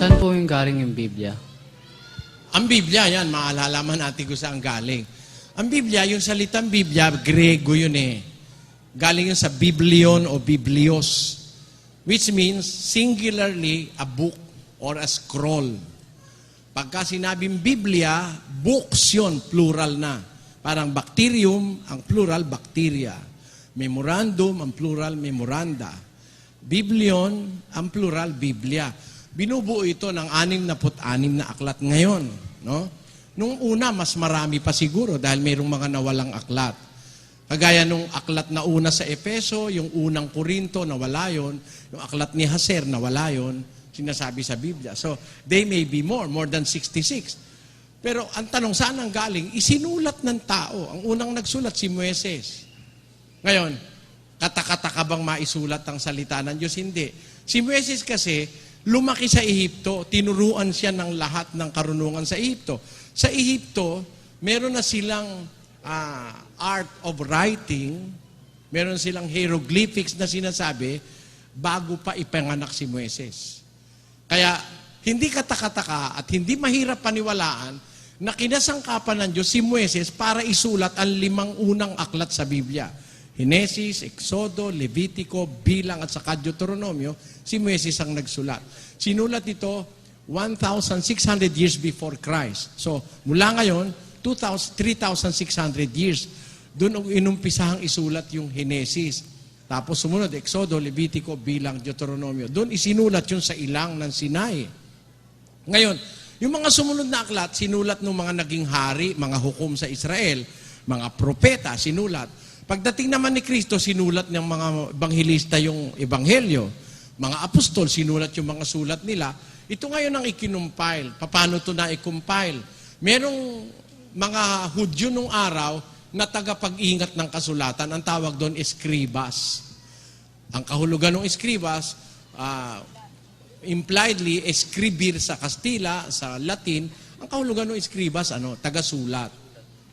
Saan po yung galing yung Biblia? Ang Biblia, yan, maalalaman natin kung saan galing. Ang Biblia, yung salitang Biblia, Grego yun eh. Galing yun sa Biblion o Biblios, which means singularly a book or a scroll. Pagka sinabing Biblia, books yun, plural na. Parang bacterium, ang plural, bacteria. Memorandum, ang plural, memoranda. Biblion, ang plural, Biblia. Binubuo ito ng 66 na aklat ngayon. No? Nung una, mas marami pa siguro dahil mayroong mga nawalang aklat. Kagaya nung aklat na una sa Efeso, yung unang Korinto, nawala yon. Yung aklat ni Haser, nawala yon. Sinasabi sa Biblia. So, they may be more, more than 66. Pero ang tanong, saan ang galing? Isinulat ng tao. Ang unang nagsulat, si Moises. Ngayon, katakataka bang maisulat ang salita ng Diyos? Hindi. Si Moises kasi, lumaki sa Ehipto, tinuruan siya ng lahat ng karunungan sa Ehipto. Sa Ehipto, meron na silang ah, art of writing, meron silang hieroglyphics na sinasabi bago pa ipanganak si Moises. Kaya, hindi katakataka at hindi mahirap paniwalaan na kinasangkapan ng Diyos si Moises para isulat ang limang unang aklat sa Biblia. Henesis, Exodo, Levitico, Bilang at saka Deuteronomio, si Moises ang nagsulat. Sinulat ito 1,600 years before Christ. So, mula ngayon, 2,000 3,600 years. Doon ang inumpisahang isulat yung Henesis. Tapos sumunod, Exodo, Levitico, Bilang, Deuteronomio. Doon isinulat yun sa ilang ng Sinai. Ngayon, yung mga sumunod na aklat, sinulat ng mga naging hari, mga hukom sa Israel, mga propeta, sinulat. Pagdating naman ni Kristo, sinulat ng mga ebanghilista yung ebanghelyo. Mga apostol, sinulat yung mga sulat nila. Ito ngayon ang ikinumpile. Paano ito na i-compile? Merong mga Hudyo nung araw na tagapag-ingat ng kasulatan. Ang tawag doon, escribas. Ang kahulugan ng escribas, ah, impliedly, escribir sa Kastila, sa Latin, ang kahulugan ng escribas, ano, tagasulat.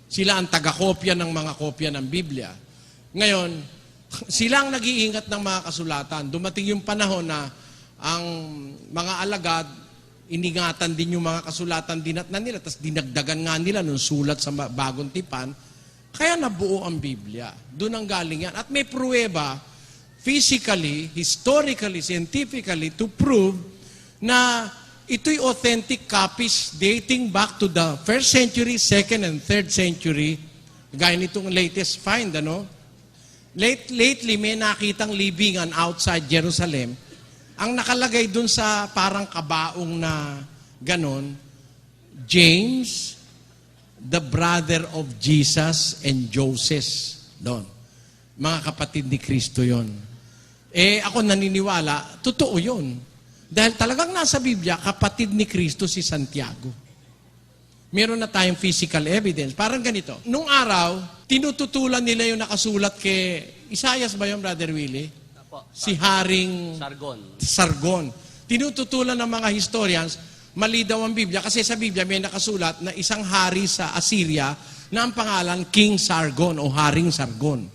Sila ang tagakopya ng mga kopya ng Biblia. Ngayon, sila ang nag-iingat ng mga kasulatan. Dumating yung panahon na ang mga alagad, iningatan din yung mga kasulatan dinat na nila, tapos dinagdagan nga nila nung sulat sa bagong tipan, kaya nabuo ang Biblia. Doon ang galing yan. At may pruweba, physically, historically, scientifically, to prove na ito'y authentic copies dating back to the first century, second and third century. Gaya nitong latest find, ano? Late, lately, may nakitang libingan outside Jerusalem. Ang nakalagay dun sa parang kabaong na ganon, James, the brother of Jesus and Joseph. Doon. Mga kapatid ni Kristo yon. Eh, ako naniniwala, totoo yon. Dahil talagang nasa Biblia, kapatid ni Kristo si Santiago. Meron na tayong physical evidence. Parang ganito. Nung araw, tinututulan nila yung nakasulat kay Isayas ba yung Brother Willie? Apo, Si Haring Sargon. Sargon. Tinututulan ng mga historians, mali daw ang Biblia kasi sa Biblia may nakasulat na isang hari sa Assyria na ang pangalan King Sargon o Haring Sargon.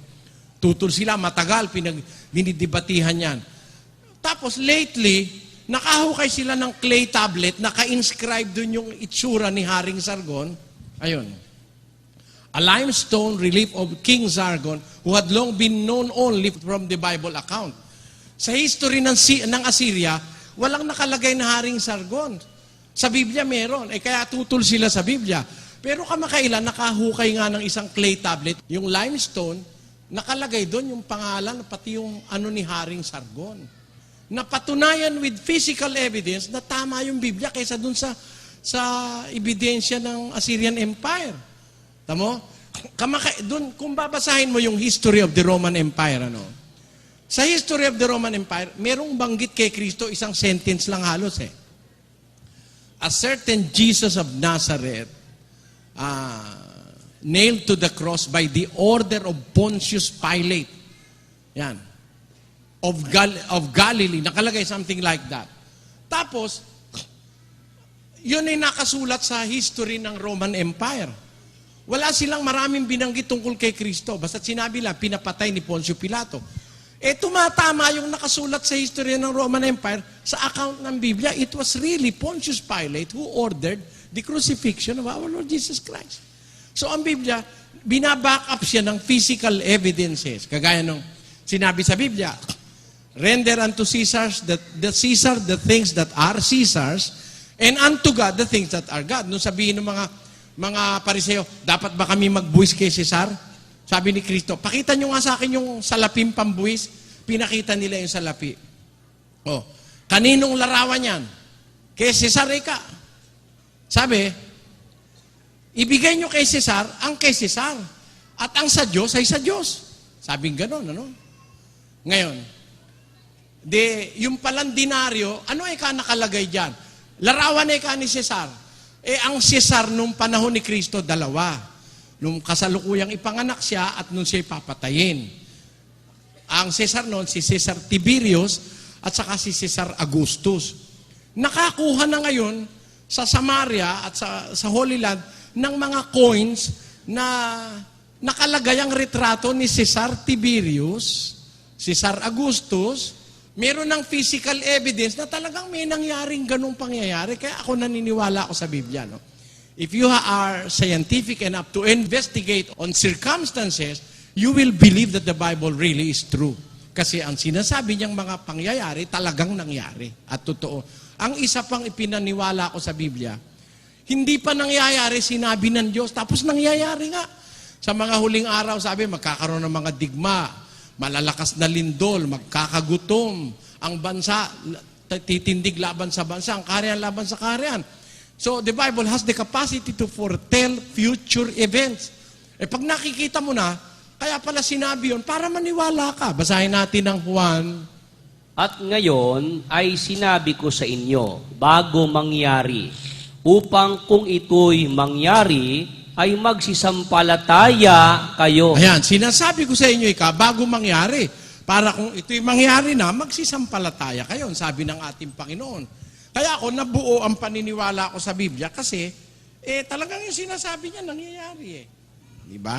Tutol sila, matagal, pinag, dinidibatihan yan. Tapos lately, nakahukay sila ng clay tablet, naka-inscribe dun yung itsura ni Haring Sargon. Ayun. A limestone relief of King Sargon who had long been known only from the Bible account. Sa history ng, ng Assyria, walang nakalagay na Haring Sargon. Sa Biblia meron. Eh kaya tutol sila sa Biblia. Pero kamakailan, nakahukay nga ng isang clay tablet, yung limestone, nakalagay doon yung pangalan, pati yung ano ni Haring Sargon. Napatunayan with physical evidence na tama yung Biblia kaysa dun sa sa ebidensya ng Assyrian Empire. Tamo? Kamaka dun kung babasahin mo yung history of the Roman Empire ano. Sa history of the Roman Empire, merong banggit kay Kristo isang sentence lang halos eh. A certain Jesus of Nazareth ah, nailed to the cross by the order of Pontius Pilate. Yan. Of, Gal- of Galilee. Nakalagay something like that. Tapos, yun ay nakasulat sa history ng Roman Empire. Wala silang maraming binanggit tungkol kay Kristo. Basta sinabi lang, pinapatay ni Poncio Pilato. Eh, tumatama yung nakasulat sa history ng Roman Empire sa account ng Biblia. It was really Pontius Pilate who ordered the crucifixion of our Lord Jesus Christ. So, ang Biblia, binaback up siya ng physical evidences. Kagaya nung sinabi sa Biblia, Render unto Caesars the, the Caesar the things that are Caesars, and unto God the things that are God. Nung sabihin ng mga mga pariseo, dapat ba kami magbuwis kay Caesar? Sabi ni Kristo, pakita nyo nga sa akin yung salaping pambuwis. Pinakita nila yung salapi. Oh, kaninong larawan yan? Kay Cesar ka. Sabi, ibigay nyo kay Cesar ang kay Cesar. At ang sa Diyos ay sa Diyos. Sabing ganon, ano? Ngayon, de, yung palang dinaryo, ano ay ka nakalagay dyan? Larawan ay ka ni Cesar. Eh, ang Cesar nung panahon ni Kristo, dalawa. Nung kasalukuyang ipanganak siya at nung siya papatayin. Ang Cesar noon, si Cesar Tiberius at saka si Cesar Augustus. Nakakuha na ngayon sa Samaria at sa, sa Holy Land ng mga coins na nakalagay ang retrato ni Cesar Tiberius, Cesar Augustus, meron ng physical evidence na talagang may nangyaring ganung pangyayari. Kaya ako naniniwala ako sa Biblia. No? If you are scientific enough to investigate on circumstances, you will believe that the Bible really is true. Kasi ang sinasabi niyang mga pangyayari talagang nangyari at totoo. Ang isa pang ipinaniwala ko sa Biblia, hindi pa nangyayari, sinabi ng Diyos, tapos nangyayari nga. Sa mga huling araw, sabi, magkakaroon ng mga digma, malalakas na lindol, magkakagutom, ang bansa, titindig laban sa bansa, ang kaharian laban sa kaharian. So, the Bible has the capacity to foretell future events. Eh, pag nakikita mo na, kaya pala sinabi yun, para maniwala ka. Basahin natin ang Juan. At ngayon ay sinabi ko sa inyo, bago mangyari, upang kung ito'y mangyari, ay magsisampalataya kayo. Ayan, sinasabi ko sa inyo, ika, bago mangyari, para kung ito'y mangyari na, magsisampalataya kayo, sabi ng ating Panginoon. Kaya ako, nabuo ang paniniwala ko sa Biblia kasi, eh, talagang yung sinasabi niya, nangyayari eh. Di ba?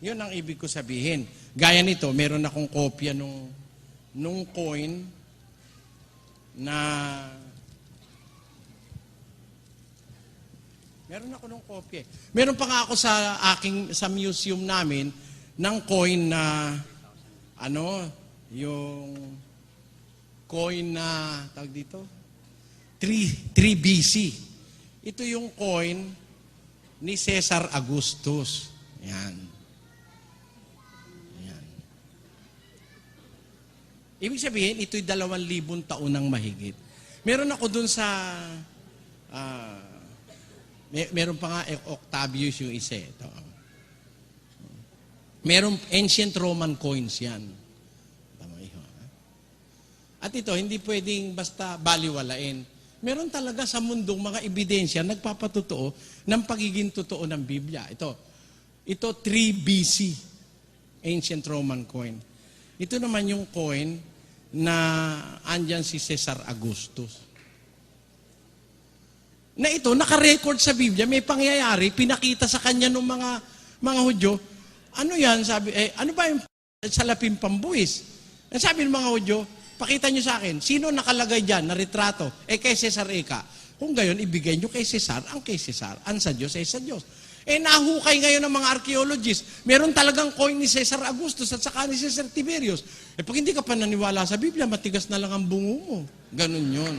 Yun ang ibig ko sabihin. Gaya nito, meron akong kopya nung, nung coin na Meron ako nung kopya. Meron pa nga ako sa aking sa museum namin ng coin na ano, yung coin na tawag dito 3 3 BC. Ito yung coin ni Cesar Augustus. Yan. Yan. Ibig sabihin, ito'y dalawang libon taon ng mahigit. Meron ako dun sa ah, may, meron pa nga eh, Octavius yung isa. eh. Ito. Meron ancient Roman coins yan. Tama iho. ha? At ito, hindi pwedeng basta baliwalain. Meron talaga sa mundong mga ebidensya nagpapatotoo ng pagiging totoo ng Biblia. Ito, ito 3 BC, ancient Roman coin. Ito naman yung coin na andyan si Cesar Augustus na ito, nakarecord sa Biblia, may pangyayari, pinakita sa kanya ng mga mga Hudyo, ano yan, sabi, eh, ano ba yung salapin pambuwis? Sabi ng mga Hudyo, pakita nyo sa akin, sino nakalagay dyan na retrato? Eh, kay Cesar Eka. Kung gayon, ibigay nyo kay Cesar, ang kay Cesar, ang sa Diyos ay sa Diyos. Eh, nahukay ngayon ng mga archaeologists, meron talagang coin ni Cesar Augustus at saka ni Cesar Tiberius. Eh, pag hindi ka pa naniwala sa Biblia, matigas na lang ang bungo mo. Ganun yun.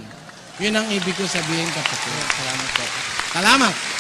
Yun ang ibig ko sabihin, kapatid. Salamat po. Salamat.